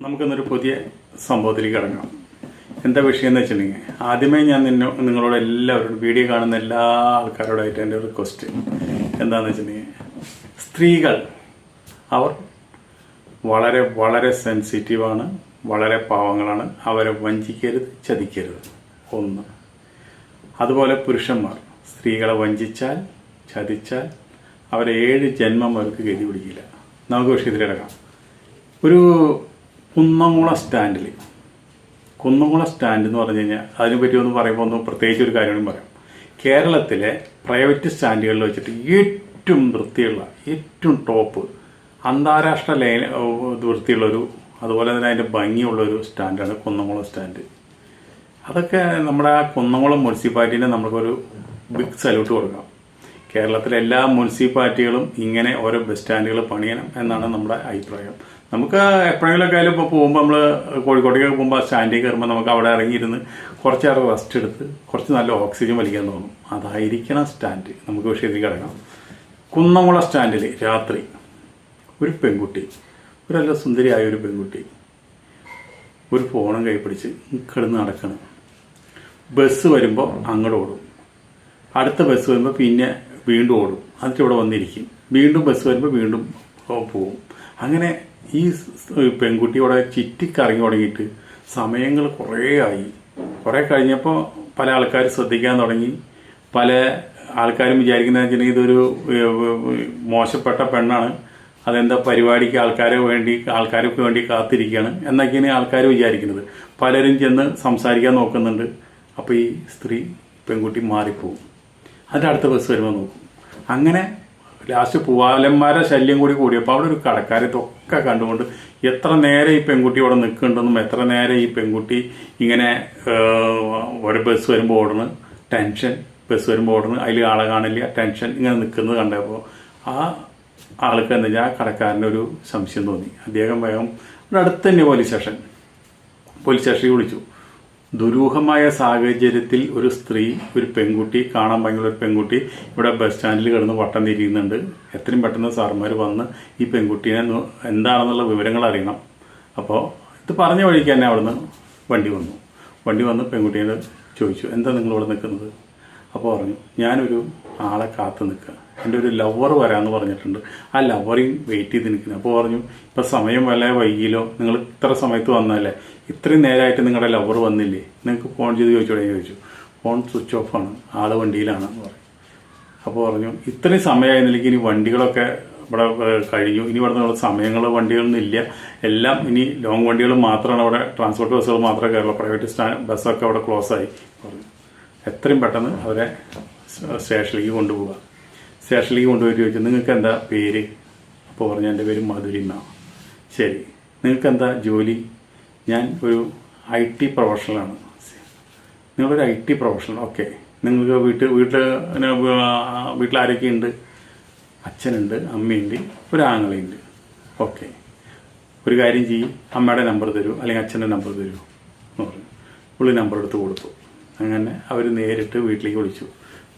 നമുക്കിന്നൊരു പുതിയ സംഭവത്തിലേക്ക് കിടങ്ങാം എന്താ വിഷയം എന്ന് വെച്ചിട്ടുണ്ടെങ്കിൽ ആദ്യമേ ഞാൻ നിന്നോ നിങ്ങളോട് എല്ലാവരോടും വീഡിയോ കാണുന്ന എല്ലാ ആൾക്കാരോടായിട്ട് എന്റെ റിക്വസ്റ്റ് എന്താണെന്ന് വെച്ചിട്ടുണ്ടെങ്കിൽ സ്ത്രീകൾ അവർ വളരെ വളരെ സെൻസിറ്റീവാണ് വളരെ പാവങ്ങളാണ് അവരെ വഞ്ചിക്കരുത് ചതിക്കരുത്. ഒന്ന്. അതുപോലെ പുരുഷന്മാർ സ്ത്രീകളെ വഞ്ചിച്ചാൽ ചതിച്ചാൽ അവരെ ഏഴ് ജന്മം അവർക്ക് ഗതി പിടിക്കില്ല. നമുക്ക് വിഷയത്തിലിടക്കാം ഒരു കുന്നംകുളം സ്റ്റാൻഡിൽ കുന്നംകുളം സ്റ്റാൻഡ് എന്ന് പറഞ്ഞു കഴിഞ്ഞാൽ അതിനെപ്പറ്റി ഒന്ന് പറയുമ്പോൾ ഒന്ന് പ്രത്യേകിച്ച് ഒരു കാര്യം പറയാം. കേരളത്തിലെ പ്രൈവറ്റ് സ്റ്റാൻഡുകളിൽ വെച്ചിട്ട് ഏറ്റവും വൃത്തിയുള്ള ഏറ്റവും ടോപ്പ് അന്താരാഷ്ട്ര ലൈൻ വൃത്തിയുള്ളൊരു അതുപോലെ തന്നെ അതിന്റെ ഭംഗിയുള്ളൊരു സ്റ്റാൻഡാണ് കുന്നംകുളം സ്റ്റാൻഡ്. അതൊക്കെ നമ്മുടെ ആ കുന്നംകുളം മുനിസിപ്പാലിറ്റിനെ നമുക്കൊരു ബിഗ് സല്യൂട്ട് കൊടുക്കാം. കേരളത്തിലെ എല്ലാ മുനിസിപ്പാലിറ്റികളും ഇങ്ങനെ ഓരോ ബസ് സ്റ്റാൻഡുകൾ പണിയണം എന്നാണ് നമ്മുടെ അഭിപ്രായം. നമുക്ക് എപ്പോഴെങ്കിലുമൊക്കെ ആയാലും ഇപ്പോൾ പോകുമ്പോൾ നമ്മൾ കോഴിക്കോട്ടേക്ക് പോകുമ്പോൾ സ്റ്റാൻഡിൽ കയറുമ്പോൾ നമുക്ക് അവിടെ ഇറങ്ങിയിരുന്ന് കുറച്ച് നേരം റെസ്റ്റ് എടുത്ത് കുറച്ച് നല്ല ഓക്സിജൻ വലിക്കാൻ തോന്നും. അതായിരിക്കണം സ്റ്റാൻഡ് നമുക്ക് വിഷയത്തിൽ കിടക്കാം കുന്നമുള സ്റ്റാൻഡിൽ രാത്രി ഒരു പെൺകുട്ടി ഒരു നല്ല സുന്ദരിയായ ഒരു പെൺകുട്ടി ഒരു ഫോണും കൈ പിടിച്ച് കിടന്ന് നടക്കണം. ബസ് വരുമ്പോൾ അങ്ങോട്ട് ഓടും. അടുത്ത ബസ് വരുമ്പോൾ പിന്നെ വീണ്ടും ഓടും. എന്നിട്ട് ഇവിടെ വന്നിരിക്കും. വീണ്ടും ബസ് വരുമ്പോൾ വീണ്ടും പോവും. അങ്ങനെ ഈ പെൺകുട്ടിയോടെ ചുറ്റിക്കറങ്ങി തുടങ്ങിയിട്ട് സമയങ്ങൾ കുറേ ആയി. കുറേ കഴിഞ്ഞപ്പോൾ പല ആൾക്കാർ ശ്രദ്ധിക്കാൻ തുടങ്ങി. പല ആൾക്കാരും വെച്ചിട്ടുണ്ടെങ്കിൽ ഇതൊരു മോശപ്പെട്ട പെണ്ണാണ്. അതെന്താ പരിപാടിക്ക് ആൾക്കാരെ വേണ്ടി ആൾക്കാർക്ക് വേണ്ടി കാത്തിരിക്കുകയാണ് എന്നൊക്കെയാണ് ആൾക്കാർ വിചാരിക്കുന്നത്. പലരും ചെന്ന് സംസാരിക്കാൻ നോക്കുന്നുണ്ട്. അപ്പോൾ ഈ സ്ത്രീ പെൺകുട്ടി മാറിപ്പോവും അതിന്റെ അടുത്ത ബസ് വരുമ്പോൾ നോക്കും. അങ്ങനെ ലാസ്റ്റ് പൂവാലന്മാരെ ശല്യം കൂടി കൂടിയപ്പോൾ അവിടെ ഒരു കടക്കാരത്തൊക്കെ കണ്ടുകൊണ്ട് എത്ര നേരം ഈ പെൺകുട്ടി ഇവിടെ നിൽക്കുന്നുണ്ടെന്നും എത്ര നേരം ഈ പെൺകുട്ടി ഇങ്ങനെ ഒരു ബസ് വരുമ്പോൾ ഓടണ് ടെൻഷൻ ബസ് വരുമ്പോൾ ഓടണ് അതിൽ ആളെ കാണില്ല ടെൻഷൻ ഇങ്ങനെ നിൽക്കുന്നത് കണ്ടപ്പോൾ ആ ആൾക്ക് എന്താ വെച്ചാൽ ആ കടക്കാരന്റെ ഒരു സംശയം തോന്നി. അദ്ദേഹം വേഗം അടുത്ത് തന്നെ പോലീസ് സ്റ്റേഷൻ. പോലീസ് സ്റ്റേഷനിൽ വിളിച്ചു. ദുരൂഹമായ സാഹചര്യത്തിൽ ഒരു സ്ത്രീ ഒരു പെൺകുട്ടി കാണാൻ ഭയങ്കര ഒരു പെൺകുട്ടി ഇവിടെ ബസ് സ്റ്റാൻഡിൽ കിടന്ന് വട്ടം തിരിയുന്നുണ്ട്. എത്രയും പെട്ടെന്ന് സാർമാർ വന്ന് ഈ പെൺകുട്ടീനെ എന്താണെന്നുള്ള വിവരങ്ങൾ അറിയണം. അപ്പോൾ ഇത് പറഞ്ഞ വഴിക്ക് തന്നെ അവിടുന്ന് വണ്ടി വന്നു. വണ്ടി വന്ന് പെൺകുട്ടീനെ ചോദിച്ചു എന്താ നിങ്ങൾ ഇവിടെ നിൽക്കുന്നത്? അപ്പോൾ പറഞ്ഞു ഞാനൊരു ആളെ കാത്തു നിൽക്കുക. എന്റെ ഒരു ലവർ വരാമെന്ന് പറഞ്ഞിട്ടുണ്ട്. ആ ലവറിങ് വെയിറ്റ് ചെയ്ത് നിൽക്കുന്നത് അപ്പോൾ പറഞ്ഞു ഇപ്പം സമയം വല്ല വൈകിയിലോ നിങ്ങൾ ഇത്ര സമയത്ത് വന്നല്ലേ ഇത്രയും നേരമായിട്ട് നിങ്ങളുടെ ലവർ വന്നില്ലേ? നിങ്ങൾക്ക് ഫോൺ ചെയ്ത് ചോദിച്ചോടെ? ചോദിച്ചു. ഫോൺ സ്വിച്ച് ഓഫ് ആണ്. ആൾ വണ്ടിയിലാണ്. പറഞ്ഞു. അപ്പോൾ പറഞ്ഞു ഇത്രയും സമയമായിരുന്നില്ലെങ്കിൽ ഇനി വണ്ടികളൊക്കെ ഇവിടെ കഴിഞ്ഞു. ഇനി ഇവിടെ നിന്നുള്ള സമയങ്ങൾ വണ്ടികളൊന്നും ഇല്ല. എല്ലാം ഇനി ലോങ് വണ്ടികൾ മാത്രമാണ് അവിടെ ട്രാൻസ്പോർട്ട് ബസ്സുകൾ മാത്രമേ കയറുള്ളൂ. പ്രൈവറ്റ് സ്റ്റാൻഡ് ബസ്സൊക്കെ അവിടെ ക്ലോസ് ആയി. എത്രയും പെട്ടെന്ന് അവരെ സ്റ്റേഷനിലേക്ക് കൊണ്ടുപോവുക. സ്റ്റേഷനിലേക്ക് കൊണ്ടുപോയി ചോദിച്ചു നിങ്ങൾക്ക് എന്താ പേര്? അപ്പോൾ പറഞ്ഞു എന്റെ പേര് മധുരിമ ശരി. നിങ്ങൾക്ക് എന്താ ജോലി? ഞാൻ ഒരു ഐ ടി പ്രൊഫഷണലാണ്. നിങ്ങളൊരു ഐ ടി പ്രൊഫഷണൽ. ഓക്കെ. നിങ്ങൾക്ക് വീട്ടിൽ വീട്ടിൽ വീട്ടിൽ ആരൊക്കെയുണ്ട്? അച്ഛനുണ്ട് അമ്മയുണ്ട് ഒരു ആങ്ങളുണ്ട് ഓക്കെ. ഒരു കാര്യം ചെയ്യും. അമ്മയുടെ നമ്പർ തരൂ അല്ലെങ്കിൽ അച്ഛന്റെ നമ്പർ തരൂ പുള്ളി നമ്പർ എടുത്ത് കൊടുത്തു. അങ്ങനെ അവർ നേരിട്ട് വീട്ടിലേക്ക് വിളിച്ചു.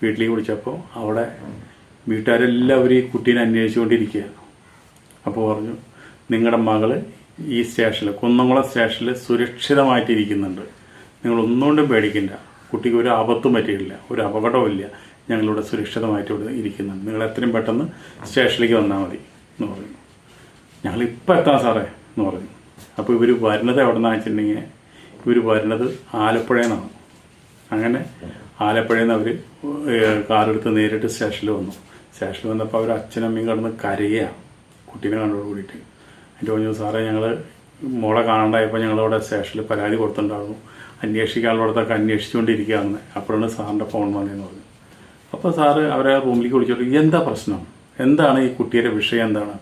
വീട്ടിലേക്ക് വിളിച്ചപ്പോൾ അവിടെ വീട്ടുകാരെല്ലാവരും ഈ കുട്ടീനെ അന്വേഷിച്ചുകൊണ്ടിരിക്കുകയാണ് അപ്പോൾ പറഞ്ഞു നിങ്ങളുടെ മകൾ ഈ സ്റ്റേഷനിൽ കുന്നംകുളം സ്റ്റേഷനിൽ സുരക്ഷിതമായിട്ടിരിക്കുന്നുണ്ട്. നിങ്ങൾ ഒന്നുകൊണ്ടും പേടിക്കണ്ട. കുട്ടിക്ക് ഒരു ആപത്തും പറ്റിയിട്ടില്ല. ഒരു അപകടവും ഇല്ല. ഞങ്ങളിവിടെ സുരക്ഷിതമായിട്ട് ഇവിടെ ഇരിക്കുന്നുണ്ട്. നിങ്ങൾ എത്രയും പെട്ടെന്ന് സ്റ്റേഷനിലേക്ക് വന്നാൽ മതി. എന്ന് പറഞ്ഞു. ഇപ്പം എത്താം സാറേ എന്ന് പറഞ്ഞു. അപ്പോൾ ഇവർ വരുന്നത് എവിടെ നിന്നാണെന്ന് വെച്ചിട്ടുണ്ടെങ്കിൽ ഇവർ വരുന്നത് ആലപ്പുഴയിൽ നിന്നാണ്. അങ്ങനെ ആലപ്പുഴയിൽ നിന്ന് അവർ കാറെടുത്ത് നേരിട്ട് സ്റ്റേഷനിൽ വന്നു. സ്റ്റേഷനിൽ വന്നപ്പോൾ അവർ അച്ഛനമ്മയും കടന്ന് കരയുക കുട്ടീനെ കണ്ടോട് കൂടിയിട്ട്. എന്റെ പറഞ്ഞു സാറേ ഞങ്ങൾ മോളെ കാണണ്ടായപ്പോൾ ഞങ്ങളവിടെ സ്റ്റേഷനിൽ പരാതി കൊടുത്തിട്ടുണ്ടായിരുന്നു. അന്വേഷിക്കാനുള്ളടത്തൊക്കെ അന്വേഷിച്ചുകൊണ്ടിരിക്കുകയാണ്. അപ്പോഴാണ് സാറിന്റെ ഫോൺ വന്നതെന്ന് പറഞ്ഞു അപ്പോൾ സാറ് അവരെ റൂമിലേക്ക് വിളിച്ചു എന്താ പ്രശ്നം? എന്താണ് ഈ കുട്ടിയുടെ വിഷയം എന്താണ്?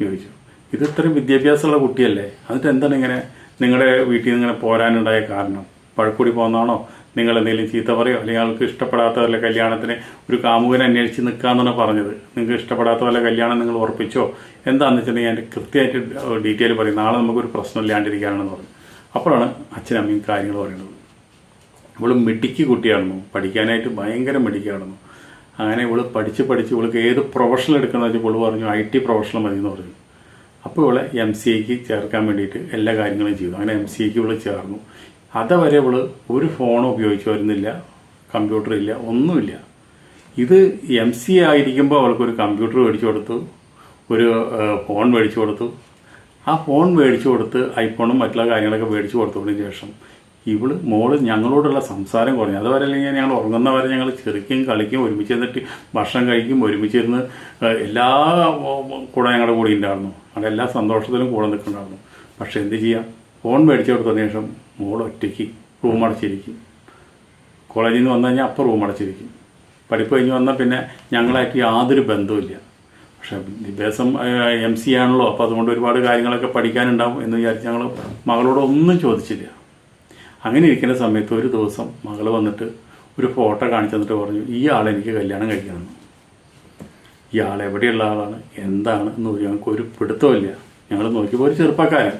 ചോദിച്ചു. ഇത് ഇത്രയും വിദ്യാഭ്യാസമുള്ള കുട്ടിയല്ലേ? എന്നിട്ട് എന്താണ് ഇങ്ങനെ നിങ്ങളുടെ വീട്ടിൽ നിന്ന് ഇങ്ങനെ പോരാനുണ്ടായ കാരണം? പഴക്കൂടി പോകുന്നതാണോ? നിങ്ങൾ എന്തെങ്കിലും ചീത്ത പറയോ? അല്ലെങ്കിൽ ആൾക്ക് ഇഷ്ടപ്പെടാത്ത വല്ല കല്യാണത്തിന് ഒരു കാമുകനെ അന്വേഷിച്ച് നിൽക്കാന്നാണ് പറഞ്ഞത്. നിങ്ങൾക്ക് ഇഷ്ടപ്പെടാത്ത വല്ല കല്യാണം നിങ്ങൾ ഉറപ്പിച്ചോ? എന്താണെന്ന് വെച്ചിട്ടുണ്ടെങ്കിൽ അതിന്റെ കൃത്യമായിട്ട് ഡീറ്റെയിൽ പറയും. നാളെ നമുക്കൊരു പ്രശ്നം ഇല്ലാണ്ടിരിക്കാനാണെന്ന് പറഞ്ഞു. അപ്പോഴാണ് അച്ഛനും അമ്മയും കാര്യങ്ങൾ പറയുന്നത്. ഇവൾ മിടുക്കി കുട്ടിയാണെന്നു പഠിക്കാനായിട്ട് ഭയങ്കര മിടിക്കാണെന്നു അങ്ങനെ ഇവൾ പഠിച്ച് പഠിച്ച് ഇവൾക്ക് ഏത് പ്രൊഫഷണൽ എടുക്കണമെന്ന് വെച്ചാൽ ഇവൾ പറഞ്ഞു ഐ ടി പ്രൊഫഷണൽ മതി എന്ന് പറഞ്ഞു. അപ്പോൾ ഇവളെ എം സി എക്ക് ചേർക്കാൻ വേണ്ടിയിട്ട് എല്ലാ കാര്യങ്ങളും ചെയ്തു. അങ്ങനെ എം സി എക്ക് ഇവൾ ചേർന്നു. അതുവരെ ഇവൾ ഒരു ഫോണും ഉപയോഗിച്ച് വരുന്നില്ല കമ്പ്യൂട്ടർ ഇല്ല ഒന്നുമില്ല. ഇത് എം സി ആയിരിക്കുമ്പോൾ അവൾക്കൊരു കമ്പ്യൂട്ടർ മേടിച്ചു കൊടുത്തു ഒരു ഫോൺ മേടിച്ചു കൊടുത്തു. ആ ഫോൺ മേടിച്ചു കൊടുത്ത് ഐഫോണും മറ്റുള്ള കാര്യങ്ങളൊക്കെ മേടിച്ചു കൊടുത്തതിന് ശേഷം ഇവൾ മോൾ ഞങ്ങളോടുള്ള സംസാരം കുറഞ്ഞു. അതുവരെ അല്ലെങ്കിൽ ഞങ്ങൾ ഉറങ്ങുന്നവരെ ഞങ്ങൾ ചെറുക്കും കളിക്കും ഒരുമിച്ച് എന്നിട്ട് ഭക്ഷണം കഴിക്കും ഒരുമിച്ചിരുന്ന് എല്ലാ കൂടെ ഞങ്ങളുടെ കൂടെ ഉണ്ടായിരുന്നു. അവിടെ എല്ലാ സന്തോഷത്തിലും കൂടെ നിൽക്കുന്നുണ്ടായിരുന്നു. പക്ഷെ എന്ത് ചെയ്യാം? ഫോൺ മേടിച്ചു കൊടുത്തതിന് ശേഷം മോൾ ഒറ്റയ്ക്ക് റൂം അടച്ചിരിക്കും. കോളേജിൽ നിന്ന് വന്നു കഴിഞ്ഞാൽ അപ്പം റൂം അടച്ചിരിക്കും. പഠിപ്പ് കഴിഞ്ഞ് വന്നാൽ പിന്നെ ഞങ്ങളായിട്ട് യാതൊരു ബന്ധവുമില്ല. പക്ഷെ വിദ്യാഭ്യാസം എം സി ആണല്ലോ അപ്പോൾ അതുകൊണ്ട് ഒരുപാട് കാര്യങ്ങളൊക്കെ പഠിക്കാനുണ്ടാവും എന്ന് വിചാരിച്ച് ഞങ്ങൾ മകളോട് ഒന്നും ചോദിച്ചില്ല. അങ്ങനെ ഇരിക്കുന്ന സമയത്ത് ഒരു ദിവസം മകൾ വന്നിട്ട് ഒരു ഫോട്ടോ കാണിച്ചു തന്നിട്ട് പറഞ്ഞു ഈ ആളെ എനിക്ക് കല്യാണം കഴിക്കണം ഈ ആൾ എവിടെയുള്ള ആളാണ്? എന്താണ്? എന്ന് ഞങ്ങൾക്ക് ഒരു പിടുത്തമില്ല ഞങ്ങൾ നോക്കിയപ്പോൾ ഒരു ചെറുപ്പക്കാരൻ.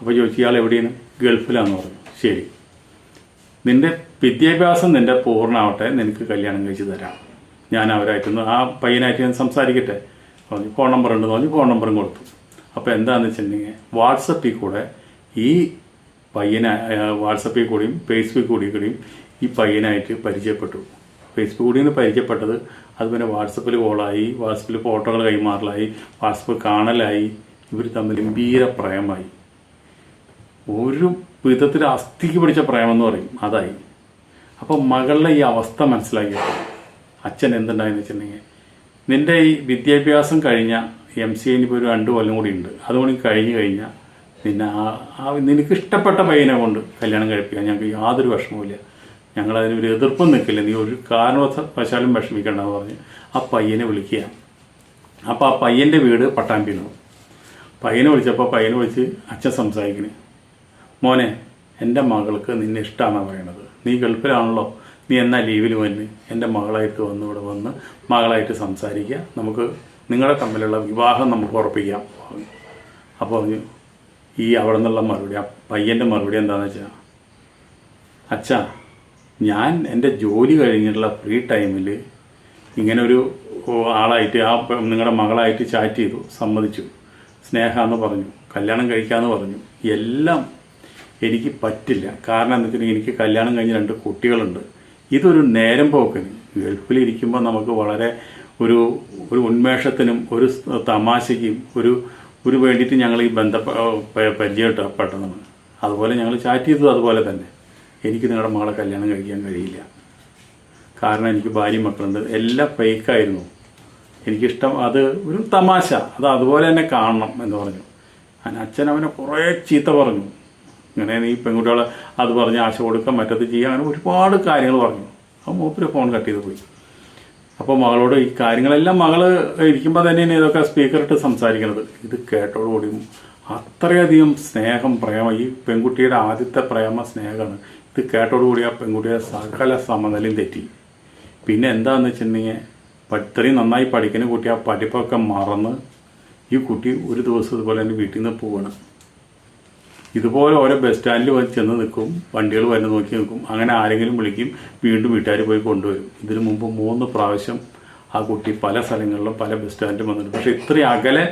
അപ്പോൾ ചോദിച്ചു ഇയാൾ എവിടെയാണ് ഗൾഫിലാന്ന് പറഞ്ഞു. ശരി. നിന്റെ വിദ്യാഭ്യാസം നിന്റെ പൂർണമാവട്ടെ നിനക്ക് കല്യാണം കഴിച്ച് തരാം. ഞാൻ അവരായിട്ടൊന്ന് ആ പയ്യനായിട്ട് ഞാൻ സംസാരിക്കട്ടെ? പറഞ്ഞു. ഫോൺ നമ്പർ ഉണ്ടെന്ന് പറഞ്ഞു. ഫോൺ നമ്പറും കൊടുത്തു. അപ്പോൾ എന്താണെന്ന് വെച്ചിട്ടുണ്ടെങ്കിൽ വാട്സപ്പിൽ കൂടെ ഈ പയ്യനെ വാട്സപ്പിൽ കൂടിയും ഫേസ്ബുക്ക് കൂടി കൂടിയും ഈ പയ്യനായിട്ട് പരിചയപ്പെട്ടു. ഫേസ്ബുക്ക് കൂടി നിന്ന് പരിചയപ്പെട്ടത് അത് പിന്നെ വാട്സപ്പിൽ കോളായി വാട്സപ്പിൽ ഫോട്ടോകൾ കൈമാറലായി വാട്സപ്പ് കാണലായി. ഇവർ തമ്മിൽ ഗംഭീര പ്രേമായി ഒരു വിധത്തിൽ അസ്ഥിക്ക് പിടിച്ച പ്രേമെന്ന് പറയും. അതായി. അപ്പോൾ മകളുടെ ഈ അവസ്ഥ മനസ്സിലാക്കിയപ്പോൾ അച്ഛൻ എന്തുണ്ടായെന്ന് വെച്ചിട്ടുണ്ടെങ്കിൽ നിന്റെ ഈ വിദ്യാഭ്യാസം കഴിഞ്ഞ എം സി എനിപ്പോൾ ഒരു രണ്ട് കൊല്ലം കൂടി ഉണ്ട്. അതുകൊണ്ട് കഴിഞ്ഞ് കഴിഞ്ഞാൽ പിന്നെ ആ നിനക്ക് ഇഷ്ടപ്പെട്ട പയ്യനെ കൊണ്ട് കല്യാണം കഴിപ്പിക്കുക ഞങ്ങൾക്ക് യാതൊരു വിഷമവുമില്ല. ഞങ്ങളതിന് ഒരു എതിർപ്പും നിൽക്കില്ല. നീ ഒരു കാരണവശാലും വിഷമിക്കണ്ടെന്ന് പറഞ്ഞ് ആ പയ്യനെ വിളിക്കുക. അപ്പോൾ ആ പയ്യന്റെ വീട് പട്ടാമ്പിയാണ് പയ്യനെ വിളിച്ചപ്പോൾ പയ്യനെ വിളിച്ച് അച്ഛൻ സംസാരിക്കണേ. മോനെ എന്റെ മകൾക്ക് നിന്നെ ഇഷ്ടമാണ് പറയണത്. നീ ഗൾഫിലാണല്ലോ നീ എന്നാ ലീവിൽ വന്ന് എന്റെ മകളായിട്ട് വന്ന് ഇവിടെ വന്ന് മകളായിട്ട് സംസാരിക്കുക നമുക്ക് നിങ്ങളുടെ തമ്മിലുള്ള വിവാഹം നമുക്ക് ഉറപ്പിക്കാം. അപ്പോൾ പറഞ്ഞു ഈ അവിടെ നിന്നുള്ള മറുപടി ആ പയ്യന്റെ മറുപടി എന്താണെന്ന് വെച്ചാൽ അച്ഛാ ഞാൻ എന്റെ ജോലി കഴിഞ്ഞിട്ടുള്ള ഫ്രീ ടൈമിൽ ഇങ്ങനെ ഒരു ആളായിട്ട് ആ നിങ്ങളുടെ മകളായിട്ട് ചാറ്റ് ചെയ്തു സമ്മതിച്ചു. സ്നേഹമെന്ന് പറഞ്ഞു കല്യാണം കഴിക്കാമെന്ന് പറഞ്ഞു. എല്ലാം എനിക്ക് പറ്റില്ല. കാരണം എന്താ വെച്ചിട്ടുണ്ടെങ്കിൽ എനിക്ക് കല്യാണം കഴിഞ്ഞ് രണ്ട് കുട്ടികളുണ്ട്. ഇതൊരു നേരം പോക്കിന്. ഗൾഫിലിരിക്കുമ്പോൾ നമുക്ക് വളരെ ഒരു ഒരു ഉന്മേഷത്തിനും ഒരു തമാശയ്ക്കും ഒരു ഒരു വേണ്ടിയിട്ട് ഞങ്ങൾ ഈ ബന്ധപ്പ പ- പരിചയപ്പെട്ടതാണ്. അതുപോലെ ഞങ്ങൾ ചാറ്റ് ചെയ്തത് അതുപോലെ തന്നെ. എനിക്ക് നിങ്ങളുടെ മകളെ കല്യാണം കഴിക്കാൻ കഴിയില്ല. കാരണം എനിക്ക് ഭാര്യയും മക്കളുണ്ട്. എല്ലാം ഫേക്കായിരുന്നു. എനിക്കിഷ്ടം അത് ഒരു തമാശ. അത് അതുപോലെ തന്നെ കാണണം എന്ന് പറഞ്ഞു. അച്ഛൻ അവനെ കുറേ ചീത്ത പറഞ്ഞു. ഇങ്ങനെ ഈ പെൺകുട്ടികളെ അത് പറഞ്ഞ് ആശ കൊടുക്കാം മറ്റത് ചെയ്യാം അങ്ങനെ ഒരുപാട് കാര്യങ്ങൾ പറഞ്ഞു. അപ്പോൾ മൂപ്പര് ഫോൺ കട്ട് ചെയ്ത് പോയി. അപ്പോൾ മകളോട് ഈ കാര്യങ്ങളെല്ലാം മകൾ ഇരിക്കുമ്പോൾ തന്നെയാണ് ഇതൊക്കെ സ്പീക്കറിട്ട് സംസാരിക്കുന്നത് ഇത് കേട്ടോടുകൂടി അത്രയധികം സ്നേഹം പ്രേമം. ഈ പെൺകുട്ടിയുടെ ആദ്യത്തെ പ്രേമ സ്നേഹമാണ്. ഇത് കേട്ടോടുകൂടി ആ പെൺകുട്ടിയുടെ സകല സമനിലയും തെറ്റി. പിന്നെ എന്താന്ന് വെച്ചിട്ടുണ്ടെങ്കിൽ ഇത്രയും നന്നായി പഠിക്കുന്ന കുട്ടി ആ പഠിപ്പൊക്കെ മറന്ന് ഈ കുട്ടി ഒരു ദിവസം ഇതുപോലെ തന്നെ വീട്ടിൽ നിന്ന് പോവാണ്. ഇതുപോലെ ഓരോ ബസ് സ്റ്റാൻഡിൽ വന്ന് ചെന്ന് നിൽക്കും വണ്ടികൾ വരുന്ന നോക്കി നിൽക്കും അങ്ങനെ ആരെങ്കിലും വിളിക്കും വീണ്ടും വീട്ടുകാർ പോയി കൊണ്ടുവരും. ഇതിനു മുമ്പ് മൂന്ന് പ്രാവശ്യം ആ കുട്ടി പല സ്ഥലങ്ങളിലും പല ബസ് സ്റ്റാൻഡിലും വന്നിട്ടുണ്ട്. പക്ഷെ ഇത്രയും അകലെ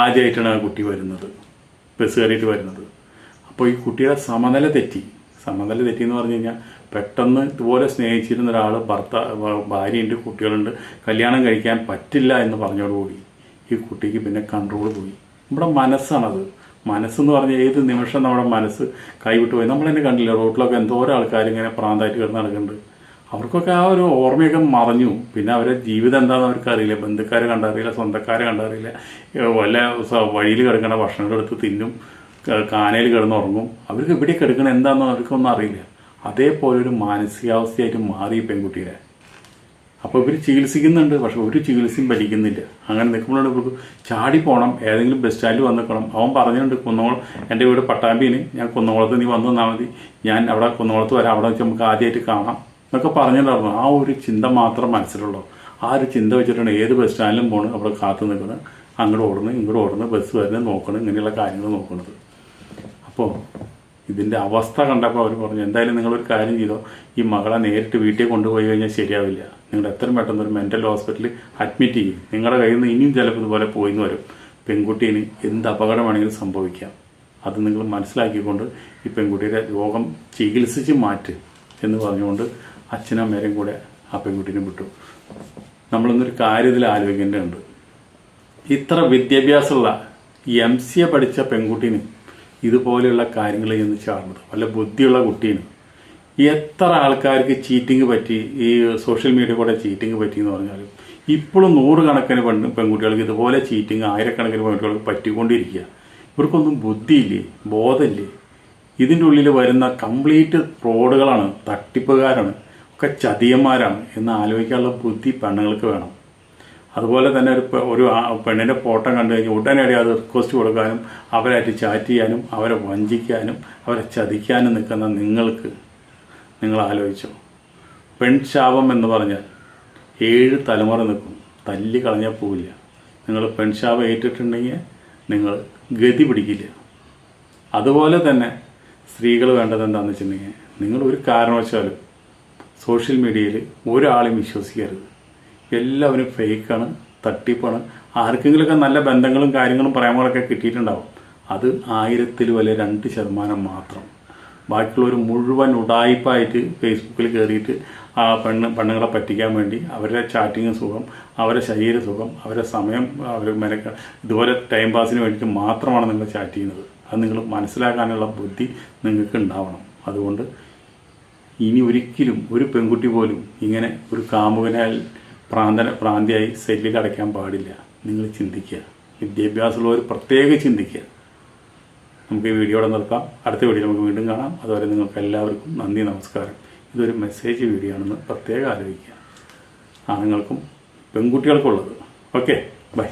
ആദ്യമായിട്ടാണ് ആ കുട്ടി വരുന്നത് ബസ് കയറിയിട്ട് വരുന്നത്. അപ്പോൾ ഈ കുട്ടിയുടെ സമനില തെറ്റി. സമനില തെറ്റി എന്ന് പറഞ്ഞു കഴിഞ്ഞാൽ പെട്ടെന്ന് ഇതുപോലെ സ്നേഹിച്ചിരുന്ന ഒരാൾ ഭർത്ത ഭാര്യയുണ്ട് കുട്ടികളുണ്ട്. കല്യാണം കഴിക്കാൻ പറ്റില്ല എന്ന് പറഞ്ഞോടുകൂടി ഈ കുട്ടിക്ക് പിന്നെ കൺട്രോൾ പോയി. നമ്മുടെ മനസ്സാണത്. മനസ്സെന്ന് പറഞ്ഞാൽ ഏത് നിമിഷം നമ്മുടെ മനസ്സ് കൈവിട്ട് പോയി. നമ്മൾ തന്നെ കണ്ടില്ല റോട്ടിലൊക്കെ എന്തോരം ആൾക്കാർ ഇങ്ങനെ പ്രാന്തായിട്ട് കിടന്ന് നടക്കുന്നുണ്ട് അവർക്കൊക്കെ ആ ഒരു ഓർമ്മയൊക്കെ മറഞ്ഞു. പിന്നെ അവരെ ജീവിതം എന്താണെന്ന് അവർക്ക് അറിയില്ല ബന്ധുക്കാരെ കണ്ടറിയില്ല സ്വന്തക്കാരെ കണ്ടറിയില്ല. വല്ല വഴിയിൽ കിടക്കണ ഭക്ഷണം എടുത്ത് തിന്നും കാനയിൽ കിടന്നുറങ്ങും അവർക്ക് ഇവിടെ കിടക്കണ എന്താണെന്ന് അവർക്കൊന്നും അറിയില്ല. അതേപോലെ ഒരു മാനസികാവസ്ഥയായിട്ട് മാറി പെൺകുട്ടിയുടെ. അപ്പോൾ ഇവർ ചികിത്സിക്കുന്നുണ്ട് പക്ഷെ ഒരു ചികിത്സയും ഫലിക്കുന്നില്ല അങ്ങനെ നിൽക്കുമ്പോഴാണ് ഇവർക്ക് ചാടി പോകണം ഏതെങ്കിലും ബസ് സ്റ്റാൻഡിൽ വന്ന് അവൻ പറഞ്ഞിട്ടുണ്ട് കുന്നോളം എന്റെ വീട് പട്ടാമ്പിന് ഞാൻ കുന്നോളത്ത് നീ വന്നു തന്നാൽ മതി. ഞാൻ അവിടെ കുന്നോളത്ത് വരാം. അവിടെ വെച്ച് നമുക്ക് ആദ്യമായിട്ട് കാണാം. എന്നൊക്കെ പറഞ്ഞിട്ടുണ്ടായിരുന്നു. ആ ഒരു ചിന്ത മാത്രം മനസ്സിലുള്ളൂ. ആ ഒരു ചിന്ത വെച്ചിട്ടാണ് ഏത് ബസ് സ്റ്റാൻഡിലും പോകണം അവിടെ കാത്തു നിൽക്കുന്നത്. അങ്ങോട്ട് ഓടുന്നു ഇങ്ങോട്ട് ഓടുന്നു ബസ് വരുന്നത് നോക്കണം ഇങ്ങനെയുള്ള കാര്യങ്ങൾ നോക്കുന്നത്. അപ്പോൾ ഇതിന്റെ അവസ്ഥ കണ്ടപ്പോൾ അവർ പറഞ്ഞു എന്തായാലും നിങ്ങളൊരു കാര്യം ചെയ്തോ. ഈ മകളെ നേരിട്ട് വീട്ടിൽ കൊണ്ടുപോയി കഴിഞ്ഞാൽ ശരിയാവില്ല. നിങ്ങൾ എത്രയും പെട്ടെന്ന് ഒരു മെന്റൽ ഹോസ്പിറ്റലിൽ അഡ്മിറ്റ് ചെയ്യും. നിങ്ങളുടെ കയ്യിൽ നിന്ന് ഇനിയും ചിലപ്പോൾ ഇതുപോലെ പോയിന്ന് വരും. പെൺകുട്ടീന് എന്ത് അപകടമാണെങ്കിലും സംഭവിക്കാം. അത് നിങ്ങൾ മനസ്സിലാക്കിക്കൊണ്ട് ഈ പെൺകുട്ടിയുടെ രോഗം ചികിത്സിച്ച് മാറ്റ് എന്ന് പറഞ്ഞുകൊണ്ട് അച്ഛനമ്മേരെയും കൂടെ ആ പെൺകുട്ടീനെ വിട്ടു. നമ്മളൊന്നൊരു കാര്യത്തിൽ ആലോചിക്കേണ്ടതുണ്ട്. ഇത്ര വിദ്യാഭ്യാസമുള്ള എം സി എ പഠിച്ച പെൺകുട്ടീന് ഇതുപോലെയുള്ള കാര്യങ്ങൾ ചെയ്യുന്ന ചാടുന്നത് വല്ല ബുദ്ധിയുള്ള കുട്ടീന് എത്ര ആൾക്കാർക്ക് ചീറ്റിംഗ് പറ്റി? ഈ സോഷ്യൽ മീഡിയ കൂടെ ചീറ്റിംഗ് പറ്റി എന്ന് പറഞ്ഞാലും ഇപ്പോഴും നൂറുകണക്കിന് പെണ്ണ് പെൺകുട്ടികൾക്ക് ഇതുപോലെ ചീറ്റിംഗ് ആയിരക്കണക്കിന് പെൺകുട്ടികൾക്ക് പറ്റിക്കൊണ്ടിരിക്കുക. ഇവർക്കൊന്നും ബുദ്ധിയില്ലേ? ബോധമില്ലേ? ഇതിന്റെ ഉള്ളിൽ വരുന്ന കംപ്ലീറ്റ് ഫ്രോഡുകളാണ് തട്ടിപ്പുകാരാണ് ഒക്കെ ചതിയന്മാരാണ് എന്ന് ആലോചിക്കാനുള്ള ബുദ്ധി പെണ്ണുങ്ങൾക്ക് വേണം. അതുപോലെ തന്നെ ഒരു ഒരു പെണ്ണിന്റെ ഫോട്ടോ കണ്ടു കഴിഞ്ഞാൽ ഉടനടി അത് റിക്വസ്റ്റ് കൊടുക്കാനും അവരായിട്ട് ചാറ്റ് ചെയ്യാനും അവരെ വഞ്ചിക്കാനും അവരെ ചതിക്കാനും നിൽക്കുന്ന നിങ്ങൾക്ക് നിങ്ങൾ ആലോചിച്ചോ പെൺശാപം എന്ന് പറഞ്ഞാൽ ഏഴ് തലമുറ നിൽക്കും. തല്ലി കളഞ്ഞാൽ പോവില്ല. നിങ്ങൾ പെൺശാപം ഏറ്റിട്ടുണ്ടെങ്കിൽ നിങ്ങൾ ഗതി പിടിക്കില്ല. അതുപോലെ തന്നെ സ്ത്രീകൾ വേണ്ടത് എന്താണെന്ന് വെച്ചിട്ടുണ്ടെങ്കിൽ നിങ്ങൾ ഒരു കാരണവശാലും സോഷ്യൽ മീഡിയയിൽ ഒരാളെയും വിശ്വസിക്കരുത്. എല്ലാവരും ഫേക്കാണ് തട്ടിപ്പാണ്. ആർക്കെങ്കിലുമൊക്കെ നല്ല ബന്ധങ്ങളും കാര്യങ്ങളും പ്രേമങ്ങളൊക്കെ കിട്ടിയിട്ടുണ്ടാവും. അത് ആയിരത്തിൽ വല്ല രണ്ട് ശതമാനം മാത്രം. ബാക്കിയുള്ളവർ മുഴുവൻ ഉടായ്പായിട്ട് ഫേസ്ബുക്കിൽ കയറിയിട്ട് ആ പെണ്ണ് പെണ്ണുങ്ങളെ പറ്റിക്കാൻ വേണ്ടി അവരുടെ ചാറ്റിങ് സുഖം അവരുടെ ശരീര സുഖം അവരുടെ സമയം അവർ മെനക്ക ഇതുപോലെ ടൈം പാസിന് വേണ്ടിയിട്ട് മാത്രമാണ് നിങ്ങൾ ചാറ്റ് ചെയ്യുന്നത്. അത് നിങ്ങൾ മനസ്സിലാക്കാനുള്ള ബുദ്ധി നിങ്ങൾക്ക് ഉണ്ടാവണം. അതുകൊണ്ട് ഇനി ഒരിക്കലും ഒരു പെൺകുട്ടി പോലും ഇങ്ങനെ ഒരു കാമുകനാൽ പ്രാന്തന പ്രാന്തിയായി സെല്ലിൽ അടയ്ക്കാൻ പാടില്ല. നിങ്ങൾ ചിന്തിക്കുക. വിദ്യാഭ്യാസമുള്ളവർ പ്രത്യേകം ചിന്തിക്കുക. നമുക്ക് ഈ വീഡിയോടെ നിർത്താം. അടുത്ത വീഡിയോ നമുക്ക് വീണ്ടും കാണാം. അതുവരെ നിങ്ങൾക്ക് എല്ലാവർക്കും നന്ദി നമസ്കാരം. ഇതൊരു മെസ്സേജ് വീഡിയോ ആണെന്ന് പ്രത്യേകം ആലോചിക്കുക. ആണുങ്ങൾക്കും പെൺകുട്ടികൾക്കുള്ളത്. Okay bye